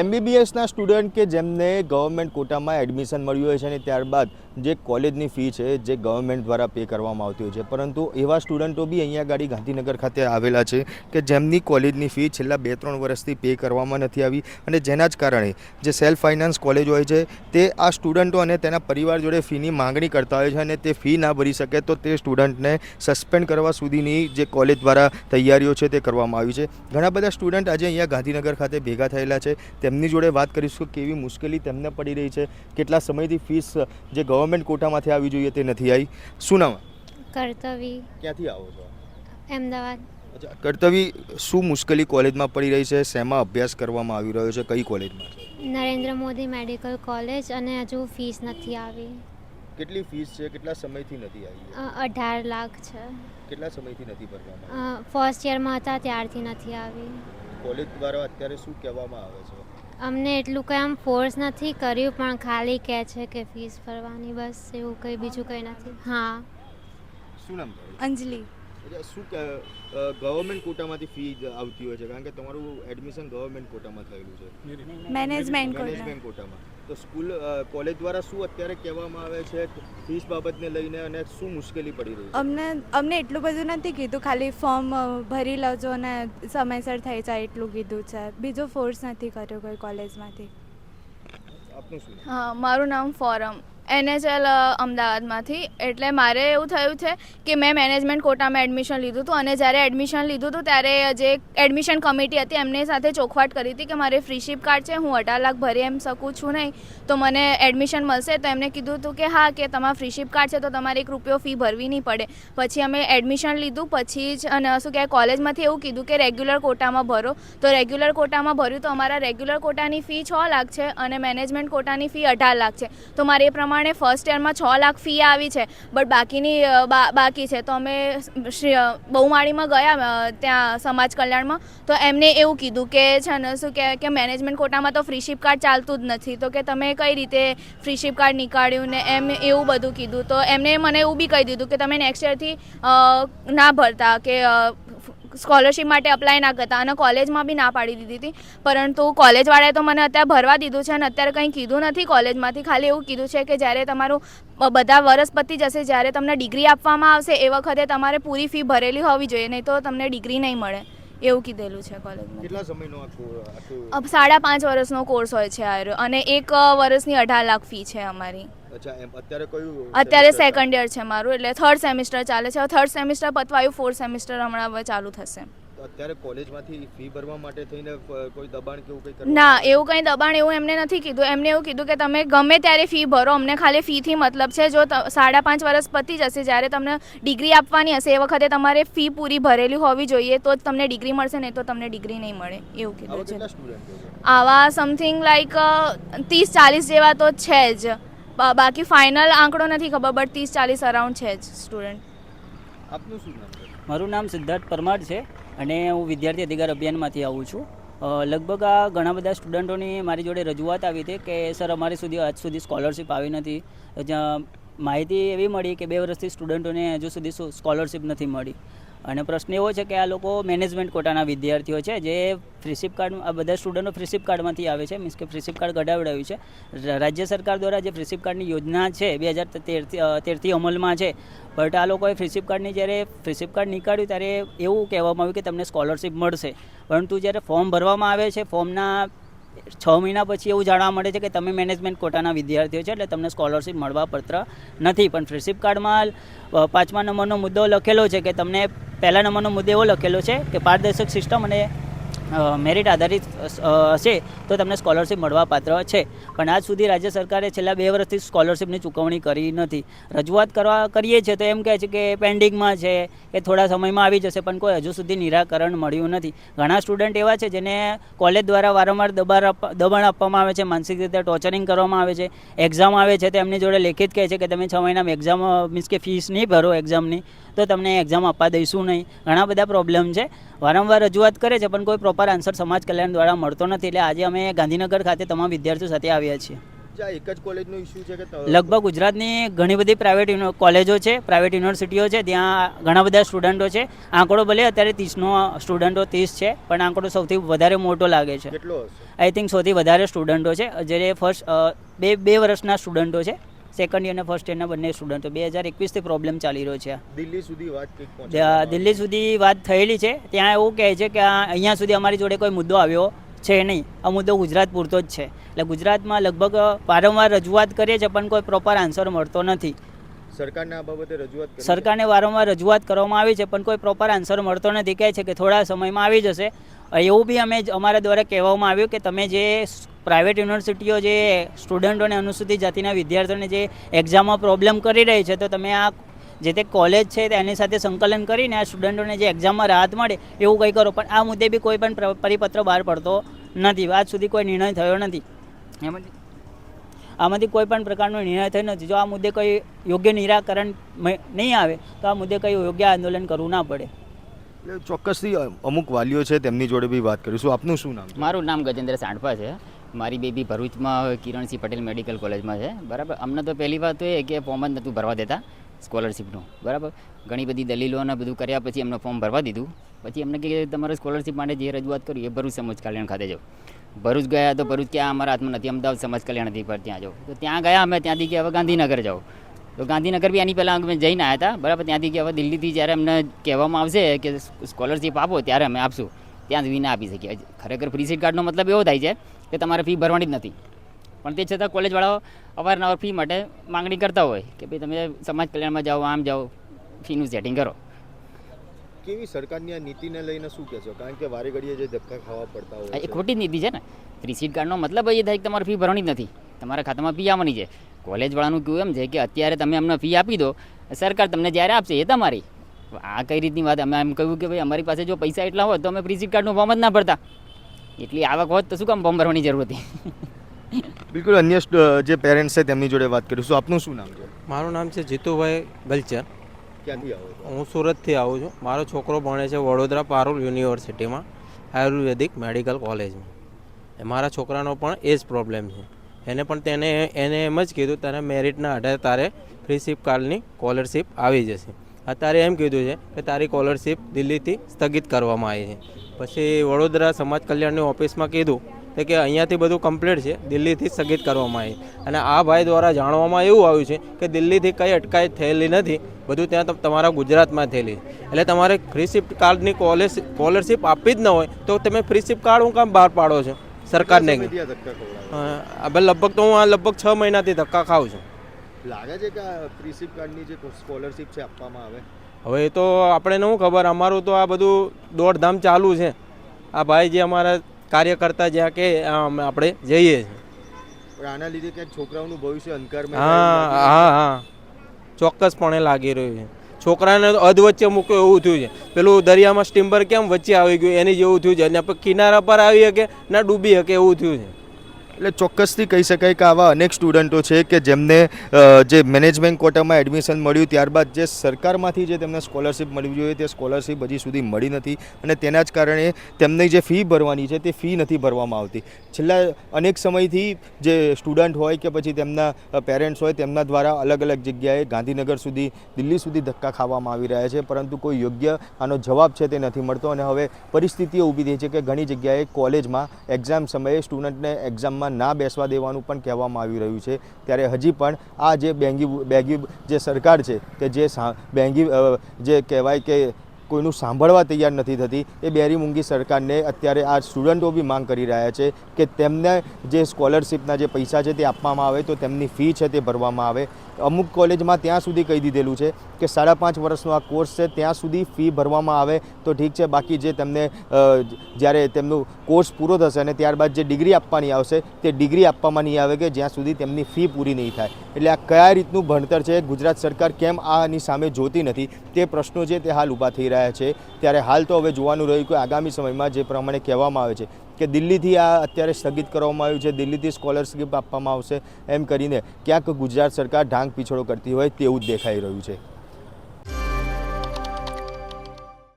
એમબીબીએસના student કે જેમને government કોટામાં admission મળ્યું હોય છે અને ત્યારબાદ જે કોલેજની ફી છે, જે ગવર્મેન્ટ દ્વારા પે કરવામાં આવતી હોય છે. પરંતુ એવા સ્ટુડન્ટો બી અહીંયા ગાડી ગાંધીનગર ખાતે આવેલા છે કે જેમની કોલેજની ફી છેલ્લા બે ત્રણ વર્ષથી પે કરવામાં નથી આવી અને જેના જ કારણે જે સેલ્ફ ફાઇનાન્સ કોલેજ હોય છે, તે આ સ્ટુડન્ટો અને તેના પરિવાર જોડે ફીની માંગણી કરતા હોય છે અને તે ફી ના ભરી શકે તો તે સ્ટુડન્ટને સસ્પેન્ડ કરવા સુધીની જે કોલેજ દ્વારા તૈયારીઓ છે તે કરવામાં આવી છે. ઘણા બધા સ્ટુડન્ટ આજે અહીંયા ગાંધીનગર ખાતે ભેગા થયેલા છે. તેમની જોડે વાત કરીશું કેવી મુશ્કેલી તેમને પડી રહી છે, કેટલા સમયથી ફીસ જે ગવર્મેન્ટ કોટામાંથી આવી જોઈએ તે નથી આવી શું નામ? કર્તવી. ક્યાંથી આવો છો? અમદાવાદ. અચ્છા કર્તવી શું મુશ્કેલી કોલેજમાં પડી રહી છે? શેમાં અભ્યાસ કરવામાં આવી રહ્યો છે? કઈ કોલેજમાં નરેન્દ્ર મોદી મેડિકલ કોલેજ અને હજુ ફીસ નથી આવી. કેટલી ફીસ છે? કેટલા સમયથી નથી આવી? અઢાર લાખ છે. કેટલા સમયથી નથી ભરવામાં ફર્સ્ટ યરમાં હતા ત્યારથી નથી આવી? કોલેજ દ્વારા અત્યારે શું કહેવામાં આવે છે? અમને એટલું કંઈ આમ ફોર્સ નથી કર્યું પણ ખાલી કહે છે કે ફીસ ભરવાની બસ એવું કંઈ બીજું કંઈ નથી. હા. શું નામ અંજલિ. શું કે ગવર્મેન્ટ કોટામાંથી ફી આવતી હોય છે? કારણ કે તમારું એડમિશન ગવર્મેન્ટ કોટામાં થયેલું છે. મેનેજમેન્ટ મેનેજમેન્ટ કોટામાં તો સ્કૂલ કોલેજ દ્વારા શું અત્યારે કહેવામાં આવે છે ફીસ બાબતને લઈને અને શું મુશ્કેલી પડી રહી છે? અમને અમને એટલું બધું નથી કીધું. ખાલી ફોર્મ ભરી લેજો અને સમયસર થઈ જાય એટલું કીધું છે. બીજો ફોર્સ નથી કર્યો કોઈ કોલેજમાંથી આપનું શું હા મારું નામ ફોરમ. એનએચએલ અમદાવાદમાંથી. એટલે મારે એવું થયું છે કે મેં મેનેજમેન્ટ કોટામાં એડમિશન લીધું હતું અને જ્યારે એડમિશન લીધું હતું ત્યારે જે એડમિશન કમિટી હતી એમની સાથે ચોખવાટ કરી હતી કે મારે ફ્રીશિપ કાર્ડ છે, હું અઢાર લાખ ભરી એમ શકું છું નહીં. તો મને એડમિશન મળશે. તો એમને કીધું હતું કે હા, કે તમારા ફ્રીશિપ કાર્ડ છે તો તમારે એક રૂપિયો ફી ભરવી નહીં પડે. પછી અમે એડમિશન લીધું. પછી જ અને શું કહેવાય, કોલેજમાંથી એવું કીધું કે રેગ્યુલર કોટામાં ભરો. તો રેગ્યુલર કોટામાં ભર્યું તો અમારા રેગ્યુલર કોટાની ફી છ લાખ છે અને મેનેજમેન્ટ કોટાની ફી અઢાર લાખ છે. તો મારે એ પ્રમાણે ફર્સ્ટ યરમાં છ લાખ ફી આવી છે. બટ બાકીની બાકી છે. તો અમે બહુમાળીમાં ગયા ત્યાં સમાજ કલ્યાણમાં. તો એમને એવું કીધું કે છે ને, શું કે મેનેજમેન્ટ કોટામાં તો ફ્રીશિપ કાર્ડ ચાલતું જ નથી. તો કે તમે કઈ રીતે ફ્રીશિપ કાર્ડ નીકાળ્યું ને એમ એવું બધું કીધું. તો એમને મને એવું બી કહી દીધું કે તમે નેક્સ્ટ યરથી ના ભરતા કે સ્કોલરશિપ માટે અપ્લાય ના કરતા અને કોલેજમાં બી ના પાડી દીધી હતી. પરંતુ કોલેજવાળાએ તો મને અત્યારે ભરવા દીધું છે અને અત્યારે કંઈ કીધું નથી કોલેજમાંથી ખાલી એવું કીધું છે કે જ્યારે તમારું બધા વરસ પતી જશે જ્યારે તમને ડિગ્રી આપવામાં આવશે એ વખતે તમારે પૂરી ફી ભરેલી હોવી જોઈએ નહીં તો તમને ડિગ્રી નહીં મળે. એવું કીધેલું છે કોલેજમાં કેટલા સમયનો સાડા પાંચ વર્ષનો કોર્સ હોય છે અને એક વર્ષની અઢાર લાખ ફી છે અમારી. અચ્છા એમ અત્યારે કયું અત્યારે સેકન્ડ યર છે મારું એટલે થર્ડ સેમિસ્ટર ચાલે છે. થર્ડ સેમિસ્ટર પતવાયું ફોર્થ સેમિસ્ટર હમણાં હવે ચાલુ થશે. અત્યારે કોલેજમાંથી ફી ભરવા માટે થઈને કોઈ દબાણ કે એવું કંઈ ના એવું કંઈ દબાણ એવું એમને નથી કીધું. એમને એવું કીધું કે તમે ગમે ત્યારે ફી ભરો અમને ખાલી ફીથી મતલબ છે જો સાડા પાંચ વર્ષ પતી જશે જ્યારે તમને ડિગ્રી આપવાની હશે એ વખતે તમારે ફી પૂરી ભરેલી હોવી જોઈએ તો જ તમને ડિગ્રી મળશે નહીં તો તમને ડિગ્રી નહીં મળે એવું કીધું છે. આવા સમથિંગ લાઈક ત્રીસ ચાલીસ જેવા તો છે જ. બાકી ફાઇનલ આંકડો નથી ખબર બટ ત્રીસ ચાલીસ અરાઉન્ડ છે જ સ્ટુડન્ટ આપનું શું નામ મારું નામ સિદ્ધાર્થ પરમાર છે અને હું વિદ્યાર્થી અધિકાર અભિયાનમાંથી આવું છું. લગભગ આ ઘણા બધા સ્ટુડન્ટોની મારી જોડે રજૂઆત આવી હતી કે સર અમારી સુધી આજ સુધી સ્કોલરશિપ આવી નથી. જ્યાં માહિતી એવી મળી કે બે વર્ષથી સ્ટુડન્ટોને હજુ સુધી સ્કોલરશિપ નથી મળી. અને પ્રશ્ન એવો છે કે આ લોકો મેનેજમેન્ટ કોટાના વિદ્યાર્થીઓ છે, જે ફ્રીશિપ કાર્ડ, આ બધા સ્ટુડન્ટો ફ્રીશિપ કાર્ડમાંથી આવે છે, મીન્સ કે ફ્રીશિપ કાર્ડ કઢાવડાવ્યું છે. રાજ્ય સરકાર દ્વારા જે ફ્રીશિપ કાર્ડની યોજના છે, બે હજાર તેરથી અમલમાં છે, બટ આ લોકોએ ફ્રીશિપ કાર્ડની જ્યારે ફ્રીશિપ કાર્ડ નીકાળ્યું ત્યારે એવું કહેવામાં આવ્યું કે તમને સ્કોલરશિપ મળશે. પરંતુ જ્યારે ફોર્મ ભરવામાં આવે છે, ફોર્મના છ મહિના પછી એવું જાણવા મળે છે કે તમે મેનેજમેન્ટ કોટાના વિદ્યાર્થીઓ છે એટલે તમને સ્કોલરશિપ મળવા પત્ર નથી. પણ ફ્રીશિપ કાર્ડમાં પાંચમા નંબરનો મુદ્દો લખેલો છે કે તમને પહેલા નંબરનો મુદ્દો એવો લખેલો છે કે પારદર્શક સિસ્ટમ અને મેરિટ આધારિત છે તો તમને સ્કોલરશિપ મળવા પાત્ર છે. પણ આજ સુધી રાજ્ય સરકારે છેલ્લા બે વર્ષથી સ્કોલરશિપની ચૂકવણી કરી નથી. રજૂઆત કરવા, કરીએ છીએ તો એમ કહે છે કે પેન્ડિંગમાં છે, કે થોડા સમયમાં આવી જશે, પણ કોઈ હજુ સુધી નિરાકરણ મળ્યું નથી. ઘણા સ્ટુડન્ટ એવા છે જેને કોલેજ દ્વારા વારંવાર દબાણ દબાણ આપવામાં આવે છે, માનસિક રીતે ટોર્ચરિંગ કરવામાં આવે છે એક્ઝામ આવે છે, તો એમની જોડે લેખિત કહે છે કે તમે છ મહિનામાં એક્ઝામ મીન્સ કે ફીસ નહીં ભરો એક્ઝામની તો તમને એક્ઝામ આપવા દઈશું નહીં. ઘણા બધા પ્રોબ્લેમ છે. વારંવાર રજૂઆત કરે છે પણ કોઈ પ્રોપર આન્સર સમાજ કલ્યાણ દ્વારા મળતો નથી. એટલે આજે અમે ગાંધીનગર ખાતે તમામ વિદ્યાર્થીઓ સાથે આવ્યા છીએ. એક જ કોલેજનો ઇસ્યુ છે કે લગભગ ગુજરાતની ઘણી બધી પ્રાઇવેટ કોલેજો છે પ્રાઇવેટ યુનિવર્સિટીઓ છે ત્યાં ઘણા બધા સ્ટુડન્ટો છે. આંકડો ભલે અત્યારે ત્રીસનો સ્ટુડન્ટો ત્રીસ છે પણ આંકડો સૌથી વધારે મોટો લાગે છે. આઈ થિંક સૌથી વધારે સ્ટુડન્ટો છે. જે ફર્સ્ટ બે બે વર્ષના સ્ટુડન્ટો છે. સેકન્ડ યર અને ફર્સ્ટ યરના બંને સ્ટુડન્ટો બે હજાર એકવીસથી પ્રોબ્લેમ ચાલી રહ્યો છે. દિલ્હી સુધી વાત દિલ્હી સુધી વાત થયેલી છે. ત્યાં એવું કહે છે કે આ અહીંયા સુધી અમારી જોડે કોઈ મુદ્દો આવ્યો છે નહીં. આ મુદ્દો ગુજરાત પૂરતો જ છે. એટલે ગુજરાતમાં લગભગ વારંવાર રજૂઆત કરીએ છીએ પણ કોઈ પ્રોપર આન્સર મળતો નથી. સરકારને આ બાબતે રજૂઆત સરકારને વારંવાર રજૂઆત કરવામાં આવી છે પણ કોઈ પ્રોપર આન્સર મળતો નથી. કહે છે કે થોડા સમયમાં આવી જશે. એવું બી અમે અમારા દ્વારા કહેવામાં આવ્યું કે તમે જે પ્રાઇવેટ યુનિવર્સિટીઓ જે સ્ટુડન્ટોને અનુસૂચિત જાતિના વિદ્યાર્થીઓને જે એક્ઝામમાં પ્રોબ્લેમ કરી રહી છે તો તમે આ જે તે કોલેજ છે તેની સાથે સંકલન કરીને આ સ્ટુડન્ટોને જે એક્ઝામમાં રાહત મળે એવું કંઈ કરો. પણ આ મુદ્દે બી કોઈ પણ પરિપત્ર બહાર પડતો નથી. આજ સુધી કોઈ નિર્ણય થયો નથી. એમાંથી આમાંથી કોઈ પણ પ્રકારનો નિર્ણય થયો નથી. જો આ મુદ્દે કોઈ યોગ્ય નિરાકરણ નહીં આવે તો આ મુદ્દે કંઈ યોગ્ય આંદોલન કરવું ના પડે. ચોક્કસથી અમુક વાલીઓ છે તેમની જોડે બી વાત કરીશું. આપનું શું નામ? મારું નામ ગજેન્દ્ર સાંડપા છે. મારી બેબી ભરૂચમાં કિરણસિંહ પટેલ મેડિકલ કોલેજમાં છે. બરાબર? અમને તો પહેલી વાત એ કે ફોર્મ જ નહોતું ભરવા દેતા સ્કોલરશિપનું બરાબર? ઘણી બધી દલીલો અને બધું કર્યા પછી એમને ફોર્મ ભરવા દીધું. પછી એમને કે તમારે સ્કોલરશિપ માટે જે રજૂઆત કરી એ ભરૂચ સમાજ કલ્યાણ ખાતે જાઓ. ભરૂચ ગયા તો ભરૂચ ક્યાં અમારા હાથમાં નથી. અમદાવાદ સમાજ કલ્યાણ હતી પર ત્યાં જાઓ. તો ત્યાં ગયા અમે, ત્યાંથી કે હવે ગાંધીનગર જાઓ. તો ગાંધીનગર બી એની પહેલાં અમે જઈને આવ્યા હતા. બરાબર? ત્યાંથી કે હવે દિલ્હીથી જ્યારે અમને કહેવામાં આવશે કે સ્કોલરશિપ આપો ત્યારે અમે આપશું. ત્યાં સુધી ના આપી શકીએ. ખરેખર ફ્રી સીટ કાર્ડનો મતલબ એવો થાય છે કે તમારે ફી ભરવાની જ નથી. પણ તે છતાં કોલેજવાળાઓ અવારનવાર ફી માટે માંગણી કરતા હોય કે ભાઈ તમે સમાજ કલ્યાણમાં જાઓ આમ જાઓ ફીનું સેટિંગ કરો. કેવી સરકારની આ નીતિને લઈને શું કહેશો કારણ કે વારે ઘડીએ જે ધક્કા ખાવા પડતા હોય એ ખોટી નીતિ છે ને. ફ્રી સીટ કાર્ડનો મતલબ એ થાય કે તમારે ફી ભરવાની જ નથી. તમારા ખાતામાં ફી આવવાની છે. કોલેજવાળાનું કેવું એમ છે કે અત્યારે તમે અમને ફી આપી દો સરકાર તમને જ્યારે આપશે એ તમારી. આ કઈ રીતની વાત? અમે એમ કહ્યું કે ભાઈ અમારી પાસે જો પૈસા એટલા હોય તો અમે ફ્રી સીટ કાર્ડનું ફોર્મ જ ના ભરતા. એટલી આવક હોત તો શું કામ ફોર્મ ભરવાની જરૂર હતી? બિલકુલ અન્ય જે પેરેન્ટ્સ છે તેમની જોડે વાત કરીશું. આપનું શું નામ છે? મારું નામ છે જીતુભાઈ ગલચર. ક્યાંથી આવો છો? હું સુરતથી આવું છું. મારો છોકરો ભણે છે વડોદરા પારુલ યુનિવર્સિટીમાં આયુર્વેદિક મેડિકલ કોલેજમાં. એ મારા છોકરાનો પણ એ જ પ્રોબ્લેમ છે. એને પણ તેને એને એમ જ કીધું તારે મેરિટના આધારે તારે ફ્રી સીપ કાર્ડની સ્કોલરશીપ આવી જશે. અત્યારે એમ કીધું છે કે તારી સ્કોલરશીપ દિલ્હીથી સ્થગિત કરવામાં આવી છે. પછી વડોદરા સમાજ કલ્યાણની ઓફિસમાં કીધું કે અહીંયાથી બધું કમ્પ્લીટ છે દિલ્હીથી સ્થગિત કરવામાં આવી. અને આ ભાઈ દ્વારા જાણવામાં એવું આવ્યું છે કે દિલ્હીથી કંઈ અટકાયત થયેલી નથી બધું ત્યાં તમ- તમારા ગુજરાતમાં થયેલી એટલે તમારે ફ્રી શિફ્ટ કાર્ડની કોલેજ સ્કોલરશીપ આપવી જ ન હોય તો તમે ફ્રી શિફ્ટ કાર્ડ હું કામ બહાર પાડો છો સરકારને? હવે લગભગ તો હું આ લગભગ છ મહિનાથી ધક્કા ખાઉં છું. લાગે છે કે આ પ્રિસિપ કાર્ડની જે સ્કોલરશિપ છે આપવામાં આવે? હવે એ તો આપણે શું ખબર અમારું તો આ બધું દોડધામ ચાલુ છે. આ ભાઈ જે અમારા કાર્યકર્તા જ્યાં કે આપણે જઈએ છીએ. આના લીધે ક્યાંક છોકરાઓનું ભવિષ્ય અંધકારમાં હા હા હા. ચોક્કસપણે લાગી રહ્યું છે. છોકરાને અધ વચ્ચે મૂક્યો એવું થયું છે. પેલું દરિયામાં સ્ટીમ્બર કેમ વચ્ચે આવી ગયું એની જેવું થયું છે. અને કિનારા પર આવી શકે ના ડૂબી શકે એવું થયું છે. એટલે ચોક્કસથી કહી શકાય કે આવા અનેક સ્ટુડન્ટો છે કે જેમને જે મેનેજમેન્ટ કોટામાં એડમિશન મળ્યું ત્યારબાદ જે સરકારમાંથી જે તેમને સ્કોલરશિપ મળવી જોઈએ તે સ્કોલરશિપ હજી સુધી મળી નથી અને તેના જ કારણે તેમની જે ફી ભરવાની છે તે ફી નથી ભરવામાં આવતી. છેલ્લા અનેક સમયથી જે સ્ટુડન્ટ હોય કે પછી તેમના પેરેન્ટ્સ હોય તેમના દ્વારા અલગ અલગ જગ્યાએ ગાંધીનગર સુધી, દિલ્હી સુધી ધક્કા ખાવામાં આવી રહ્યા છે પરંતુ કોઈ યોગ્ય આનો જવાબ છે તે નથી મળતો અને હવે પરિસ્થિતિઓ ઊભી થઈ છે કે ઘણી જગ્યાએ કોલેજમાં એક્ઝામ સમયે સ્ટુડન્ટને એક્ઝામમાં ના બેસવા દેવાનું પણ કહેવામાં આવી રહ્યું છે. ત્યારે હજી પણ આ જે બેંગી બેગી જે સરકાર છે કે જે બેંગી જે કહેવાય કે કોઈનું સાંભળવા તૈયાર નથી થતી. એ બેરી મૂંગી સરકારને અત્યારે આ સ્ટુડન્ટો બી માંગ કરી રહ્યા છે કે તેમને જે સ્કોલરશિપના જે પૈસા છે તે આપવામાં આવે, તો તેમની ફી છે તે ભરવામાં આવે. અમુક કોલેજમાં ત્યાં સુધી કહી દીધેલું છે કે સાડા પાંચ વર્ષનો આ કોર્સ છે, ત્યાં સુધી ફી ભરવામાં આવે, તો ઠીક છે, બાકી જે તેમને જ્યારે તેમનું કોર્સ પૂરો થશે અને ત્યારબાદ જે ડિગ્રી આપવાની આવશે, તે ડિગ્રી આપવામાં નહીં આવે કે જ્યાં સુધી તેમની ફી પૂરી નહીં થાય. એટલે આ કયા રીતનું ભણતર છે, ગુજરાત સરકાર કેમ આની સામે જોતી નથી, તે પ્રશ્નો છે તે હાલ ઊભા થઈ રહ્યા છે. ત્યારે હાલ તો હવે જોવાનું રહ્યું કે આગામી સમયમાં જે પ્રમાણે કહેવામાં આવે છે કે દિલ્હીથી આ અત્યારે સ્થગિત કરવામાં આવ્યું છે. દિલ્હીથી સ્કોલરશિપ આપવામાં આવશે એમ કરીને ક્યાંક ગુજરાત સરકાર ઢાંગ પીછોડો કરતી હોય તેવું જ દેખાઈ રહ્યું છે.